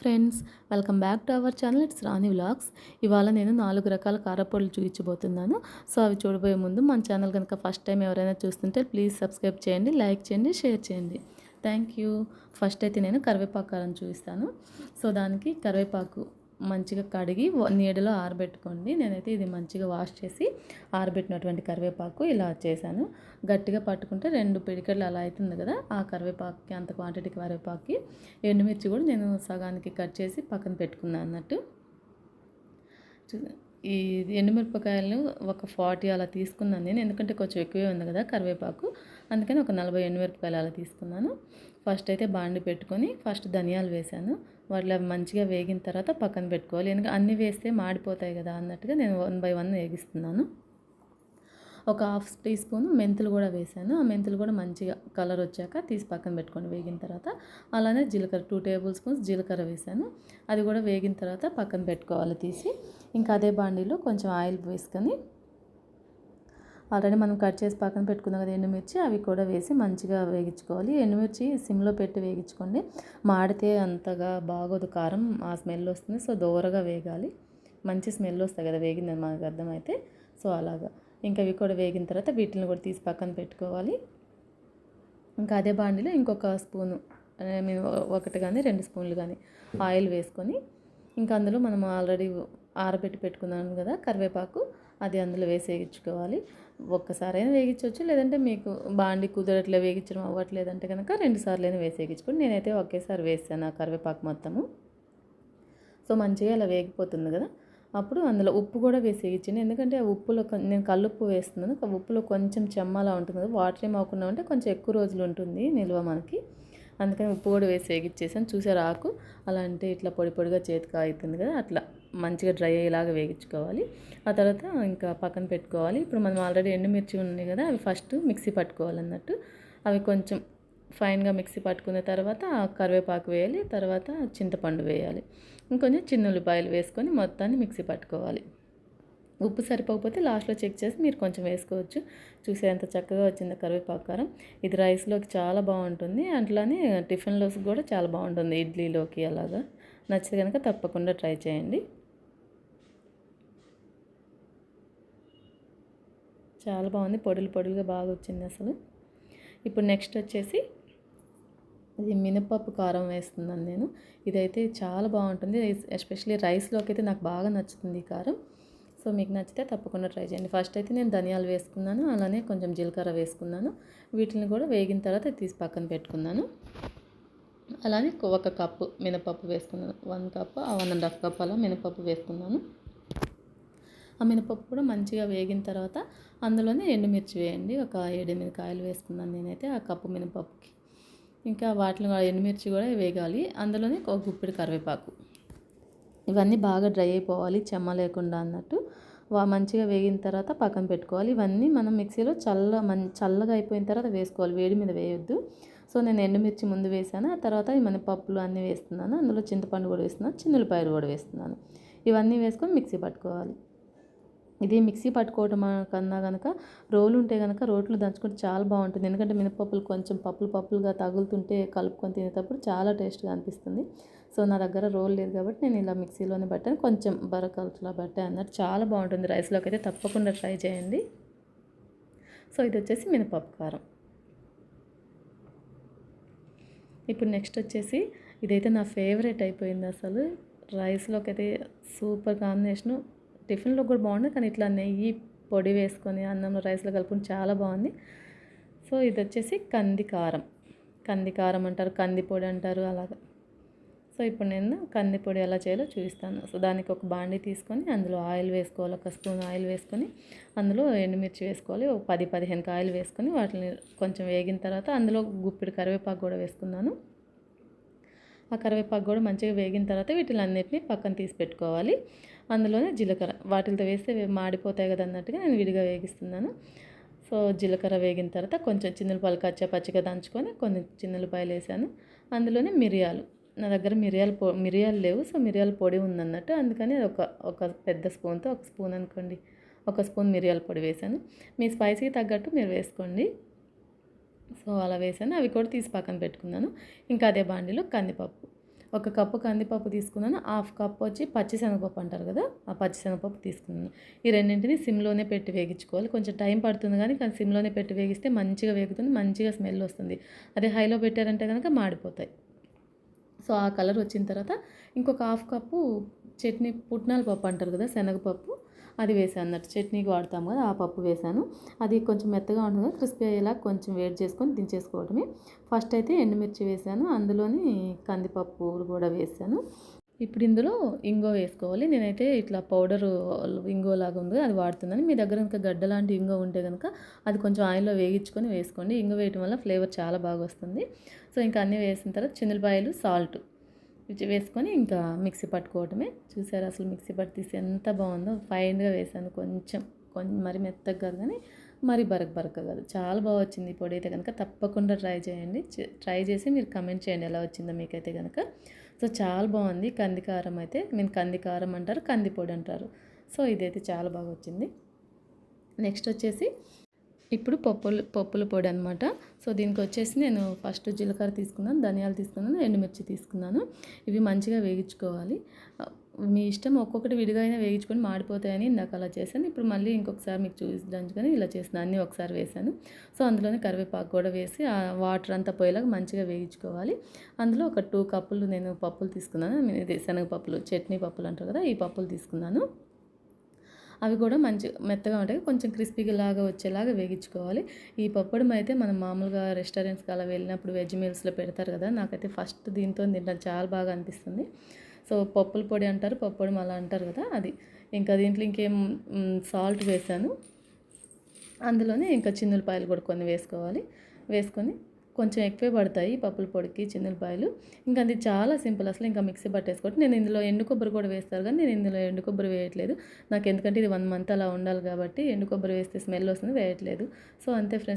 Friends welcome back to our channel. It's Rani vlogs. ఇవాళ నేను నాలుగు రకాల కారపొడులు చూపించబోతున్నాను. సో అవి చూడబోయే ముందు మన ఛానల్ కనుక ఫస్ట్ టైం ఎవరైనా చూస్తుంటే ప్లీజ్ సబ్స్క్రైబ్ చేయండి లైక్ చేయండి షేర్ చేయండి. Thank you. ఫస్ట్ అయితే నేను కరివేపాకు కారం చూపిస్తాను. సో దానికి కరివేపాకు మంచిగా కడిగి నీడలో ఆరబెట్టుకోండి. నేనైతే ఇది మంచిగా వాష్ చేసి ఆరబెట్టినటువంటి కరివేపాకు ఇలా చేశాను. గట్టిగా పట్టుకుంటే రెండు పిడికలు అలా అవుతుంది కదా ఆ కరివేపాకుకి అంత క్వాంటిటీ కరివేపాకుకి. ఎండుమిర్చి కూడా నేను సగానికి కట్ చేసి పక్కన పెట్టుకున్నాను అన్నట్టు. చూ- ఈ ఎండుమిరపకాయలను ఒక ఫార్టీ అలా తీసుకున్నాను నేను. ఎందుకంటే కొంచెం ఎక్కువే ఉంది కదా కరివేపాకు. అందుకని ఒక నలభై ఎండుమిరపకాయలు అలా తీసుకున్నాను. ఫస్ట్ అయితే బాండి పెట్టుకొని ఫస్ట్ ధనియాలు వేశాను. వాటిలో మంచిగా వేగిన తర్వాత పక్కన పెట్టుకోవాలి. ఎందుకంటే అన్నీ వేస్తే మాడిపోతాయి కదా అన్నట్టుగా నేను వన్ బై వన్ వేగిస్తున్నాను. ఒక హాఫ్ టీ స్పూన్ మెంతులు కూడా వేసాను ఆ మెంతులు కూడా మంచిగా కలర్ వచ్చాక తీసి పక్కన పెట్టుకొని వేగిన తర్వాత అలానే జీలకర్ర టూ టేబుల్ స్పూన్స్ జీలకర్ర వేసాను అది కూడా వేగిన తర్వాత పక్కన పెట్టుకోవాలి తీసి. ఇంకా అదే బాండీలో కొంచెం ఆయిల్ వేసుకొని ఆల్రెడీ మనం కట్ చేసి పక్కన పెట్టుకున్నాం కదా ఎండుమిర్చి అవి కూడా వేసి మంచిగా వేగించుకోవాలి. ఎండుమిర్చి సిమ్లో పెట్టి వేగించుకోండి. మాడితే అంతగా బాగోదు కారం ఆ స్మెల్ వస్తుంది. సో దూరగా వేగాలి. మంచి స్మెల్ వస్తాయి కదా వేగిందని మనకు అర్థమైతే. సో అలాగా. ఇంకా అవి కూడా వేగిన తర్వాత వీటిని కూడా తీసి పక్కన పెట్టుకోవాలి. ఇంకా అదే బాండిలో ఇంకొక స్పూను ఒకటి కానీ రెండు స్పూన్లు కానీ ఆయిల్ వేసుకొని ఇంకా అందులో మనం ఆల్రెడీ ఆరబెట్టి పెట్టుకున్నాను కదా కరివేపాకు అది అందులో వేసేయించుకోవాలి. ఒక్కసారైనా వేగించవచ్చు లేదంటే మీకు బాండి కుదరట్లే వేగించడం అవ్వట్లేదంటే కనుక రెండుసార్లు అయినా వేసి నేనైతే ఒకేసారి వేసాను ఆ కరివేపాకు మొత్తము. సో మంచిగా అలా వేగిపోతుంది కదా. అప్పుడు అందులో ఉప్పు కూడా వేసేయించండి. ఎందుకంటే ఆ ఉప్పులో నేను కల్లుప్పు వేస్తున్నాను. ఉప్పులో కొంచెం చెమ్మలా ఉంటుంది కదా వాటర్ ఏం ఉంటే కొంచెం ఎక్కువ రోజులు ఉంటుంది నిల్వ మనకి. అందుకని ఉప్పు కూడా వేసి వేగించేసాను చూసారు ఆకు అలా అంటే ఇట్లా పొడి పొడిగా చేతికి అవుతుంది కదా అట్లా మంచిగా డ్రై అయ్యేలాగా వేగించుకోవాలి. ఆ తర్వాత ఇంకా పక్కన పెట్టుకోవాలి. ఇప్పుడు మనం ఆల్రెడీ ఎండుమిర్చి ఉన్నాయి కదా అవి ఫస్ట్ మిక్సీ పట్టుకోవాలన్నట్టు. అవి కొంచెం ఫైన్గా మిక్సీ పట్టుకున్న తర్వాత కరివేపాకు వేయాలి. తర్వాత చింతపండు వేయాలి. ఇంకొంచెం చిన్న ఉల్లిపాయలు వేసుకొని మొత్తాన్ని మిక్సీ పట్టుకోవాలి. ఉప్పు సరిపోకపోతే లాస్ట్లో చెక్ చేసి మీరు కొంచెం వేసుకోవచ్చు. చూసే ఎంత చక్కగా వచ్చింది కరివేపాకు కారం ఇది రైస్లోకి చాలా బాగుంటుంది. అట్లానే టిఫిన్లోకి కూడా చాలా బాగుంటుంది ఇడ్లీలోకి అలాగా. నచ్చితే కనుక తప్పకుండా ట్రై చేయండి. చాలా బాగుంది. పొడులు పొడులుగా బాగా వచ్చింది అసలు. ఇప్పుడు నెక్స్ట్ వచ్చేసి ఇది మినపప్పు కారం వేస్తున్నాను నేను. ఇదైతే చాలా బాగుంటుంది. ఎస్పెషల్లీ రైస్లోకి అయితే నాకు బాగా నచ్చుతుంది ఈ కారం. సో మీకు నచ్చితే తప్పకుండా ట్రై చేయండి. ఫస్ట్ అయితే నేను ధనియాలు వేసుకున్నాను అలానే కొంచెం జీలకర్ర వేసుకున్నాను. వీటిని కూడా వేగిన తర్వాత తీసి పక్కన పెట్టుకున్నాను. అలానే ఒక కప్పు మినపప్పు వేసుకున్నాను. One cup one and half cup అలా మినపప్పు వేసుకున్నాను. ఆ మినపప్పు కూడా మంచిగా వేగిన తర్వాత అందులోనే ఎండుమిర్చి వేయండి. ఒక ఏడెనిమిది కాయలు వేసుకున్నాను నేనైతే ఆ కప్పు మినపప్పుకి. ఇంకా వాటిలో ఎండుమిర్చి కూడా వేగాలి. అందులోనే ఒక గుప్పిడి కరివేపాకు. ఇవన్నీ బాగా డ్రై అయిపోవాలి చెమ్మ లేకుండా అన్నట్టు. వా మంచిగా వేగిన తర్వాత పక్కన పెట్టుకోవాలి. ఇవన్నీ మనం మిక్సీలో చల్ల మన్ చల్లగా అయిపోయిన తర్వాత వేసుకోవాలి. వేడి మీద వేయొద్దు. సో నేను ఎండుమిర్చి ముందు వేసాను. ఆ తర్వాత మన పప్పులు అన్నీ వేస్తున్నాను. అందులో చింతపండు కూడా వేస్తున్నాను. చిన్నులపాయలు కూడా వేస్తున్నాను. ఇవన్నీ వేసుకొని మిక్సీ పట్టుకోవాలి. ఇది మిక్సీ పట్టుకోవటం కన్నా కనుక రోలు ఉంటే కనుక రోట్లు దంచుకుంటే చాలా బాగుంటుంది. ఎందుకంటే మినపప్పులు కొంచెం పప్పులు పప్పులుగా తగులుతుంటే కలుపుకొని తినేటప్పుడు చాలా టేస్ట్గా అనిపిస్తుంది. సో నా దగ్గర రోల్ లేదు కాబట్టి నేను ఇలా మిక్సీలోనే పట్టాను. కొంచెం బరకల్లా పట్టాను అన్నట్టు. చాలా బాగుంటుంది రైస్లోకి అయితే తప్పకుండా ట్రై చేయండి. సో ఇది వచ్చేసి మినపప్పు కారం. ఇప్పుడు నెక్స్ట్ వచ్చేసి ఇదైతే నా ఫేవరెట్ అయిపోయింది అసలు. రైస్లోకి అయితే సూపర్ కాంబినేషను. టిఫిన్లో కూడా బాగుంది కానీ ఇట్లా నెయ్యి పొడి వేసుకొని అన్నంలో రైస్లో కలుపుకొని చాలా బాగుంది. సో ఇది వచ్చేసి కంది కారం. కంది కారం అంటారు కంది పొడి అంటారు అలాగా. సో ఇప్పుడు నేను కందిపొడి ఎలా చేయాలో చూపిస్తాను. సో దానికి ఒక బాండి తీసుకొని అందులో ఆయిల్ వేసుకోవాలి. ఒక స్పూన్ ఆయిల్ వేసుకొని అందులో ఎండుమిర్చి వేసుకోవాలి. ఒక పది పదిహేను కాయలు వేసుకొని వాటిని కొంచెం వేగిన తర్వాత అందులో గుప్పిడి కరివేపాకు కూడా వేసుకున్నాను. ఆ కరివేపాకు కూడా మంచిగా వేగిన తర్వాత వీటిలన్నిటిని పక్కన తీసి పెట్టుకోవాలి. అందులోనే జీలకర్ర. వాటితో వేస్తే మాడిపోతాయి కదా అన్నట్టుగా నేను విడిగా వేగిస్తున్నాను. సో జీలకర్ర వేగిన తర్వాత కొంచెం చిన్నులపాయలు కచ్చా పచ్చిగా దంచుకొని కొన్ని చిన్నపాయలు వేసాను. అందులోనే మిరియాలు. నా దగ్గర మిరియాల పొ మిరియాలు లేవు. సో మిరియాల పొడి ఉందన్నట్టు అందుకని అది ఒక ఒక పెద్ద స్పూన్తో ఒక స్పూన్ అనుకోండి. ఒక స్పూన్ మిరియాల పొడి వేసాను. మీ స్పైసీకి తగ్గట్టు మీరు వేసుకోండి. సో అలా వేసాను. అవి కూడా తీసి పక్కన పెట్టుకున్నాను. ఇంకా అదే బాండిలో కందిపప్పు. ఒక కప్పు కందిపప్పు తీసుకున్నాను. హాఫ్ కప్ వచ్చి పచ్చిశనగపప్పు అంటారు కదా ఆ పచ్చిశనగపప్పు తీసుకున్నాను. ఈ రెండింటిని సిమ్లోనే పెట్టి వేగించుకోవాలి. కొంచెం టైం పడుతుంది కానీ కానీ సిమ్లోనే పెట్టి వేగిస్తే మంచిగా వేగుతుంది మంచిగా స్మెల్ వస్తుంది. అదే హైలో పెట్టారంటే కనుక మాడిపోతాయి. సో ఆ కలర్ వచ్చిన తర్వాత ఇంకొక హాఫ్ కప్పు చట్నీ పుట్నాల పప్పు అంటారు కదా శనగపప్పు. అది వేసాను అన్నట్టు. చట్నీకి వాడతాం కదా ఆ పప్పు వేసాను. అది కొంచెం మెత్తగా ఉంటుంది క్రిస్పీ అయ్యేలా కొంచెం వేడి చేసుకొని దించేసుకోవడమే. ఫస్ట్ అయితే ఎండుమిర్చి వేసాను. అందులోని కందిపప్పు కూడా వేసాను. ఇప్పుడు ఇందులో ఇంగో వేసుకోవాలి. నేనైతే ఇట్లా పౌడర్ ఇంగో లాగా ఉంది అది వాడుతున్నాను. మీ దగ్గర ఇంకా గడ్డ లాంటి ఇంగో ఉంటే కనుక అది కొంచెం ఆయిల్లో వేగించుకొని వేసుకోండి. ఇంగో వేయటం వల్ల ఫ్లేవర్ చాలా బాగా వస్తుంది. సో ఇంకా అన్నీ వేసిన తర్వాత చిన్నపాయలు సాల్ట్ వేసుకొని ఇంకా మిక్సీ పట్టుకోవటమే. చూసారు అసలు మిక్సీ పట్టు తీసి ఎంత బాగుందో. ఫైన్గా వేసాను కొంచెం. కొంచెం మరి మెత్తగా కాదు కానీ మరి బరక బరక కాదు. చాలా బాగా వచ్చింది ఈ పొడి అయితే కనుక తప్పకుండా ట్రై చేయండి. ట్రై చేసి మీరు కమెంట్ చేయండి ఎలా వచ్చిందో మీకైతే కనుక సో చాలా బాగుంది. కందికారం అయితే మేము కందికారం అంటారు కంది పొడి అంటారు. సో ఇదైతే చాలా బాగా వచ్చింది. నెక్స్ట్ వచ్చేసి ఇప్పుడు పప్పులు పప్పుల పొడి అనమాట సో దీనికి వచ్చేసి నేను ఫస్ట్ జీలకర్ర తీసుకున్నాను ధనియాలు తీసుకున్నాను ఎండుమిర్చి తీసుకున్నాను. ఇవి మంచిగా వేగించుకోవాలి. మీ ఇష్టం ఒక్కొక్కటి విడిగా అయినా వేయించుకొని మాడిపోతాయని ఇందాక అలా చేశాను. ఇప్పుడు మళ్ళీ ఇంకొకసారి మీకు చూపించడానికి కానీ ఇలా చేసిన అన్నీ ఒకసారి వేసాను సో అందులోనే కరివేపాకు కూడా వేసి ఆ వాటర్ అంతా పోయేలాగా మంచిగా వేయించుకోవాలి అందులో ఒక టూ కప్పులు నేను పప్పులు తీసుకున్నాను. ఇది శనగపప్పులు చట్నీ పప్పులు అంటారు కదా ఈ పప్పులు తీసుకున్నాను. అవి కూడా మంచి మెత్తగా ఉంటాయి. కొంచెం క్రిస్పీగా లాగా వచ్చేలాగా వేగించుకోవాలి. ఈ పప్పడం అయితే మనం మామూలుగా రెస్టారెంట్స్కి అలా వెళ్ళినప్పుడు వెజ్ మీల్స్లో పెడతారు కదా నాకైతే ఫస్ట్ దీంతో తింటాను. చాలా బాగా అనిపిస్తుంది. సో పప్పుల పొడి అంటారు పప్పడం అలా అంటారు కదా అది. ఇంకా దీంట్లో ఇంకేం సాల్ట్ వేసాను. అందులోనే ఇంకా చిన్నులపాయలు కూడా కొన్ని వేసుకోవాలి. వేసుకొని కొంచెం ఎక్కువే పడతాయి పప్పుల పొడికి చిన్నులపాయలు ఇంకా అది చాలా సింపుల్ అసలు. ఇంకా మిక్సీ పట్టేసుకోవడం నేను ఇందులో ఎండు కొబ్బరి కూడా వేస్తారు కానీ నేను ఇందులో ఎండు కొబ్బరి వేయట్లేదు. నాకు ఎందుకంటే ఇది వన్ మంత్ అలా ఉండాలి కాబట్టి ఎండు కొబ్బరి వేస్తే స్మెల్ వస్తుంది వేయట్లేదు. సో అంతే ఫ్రెండ్స్.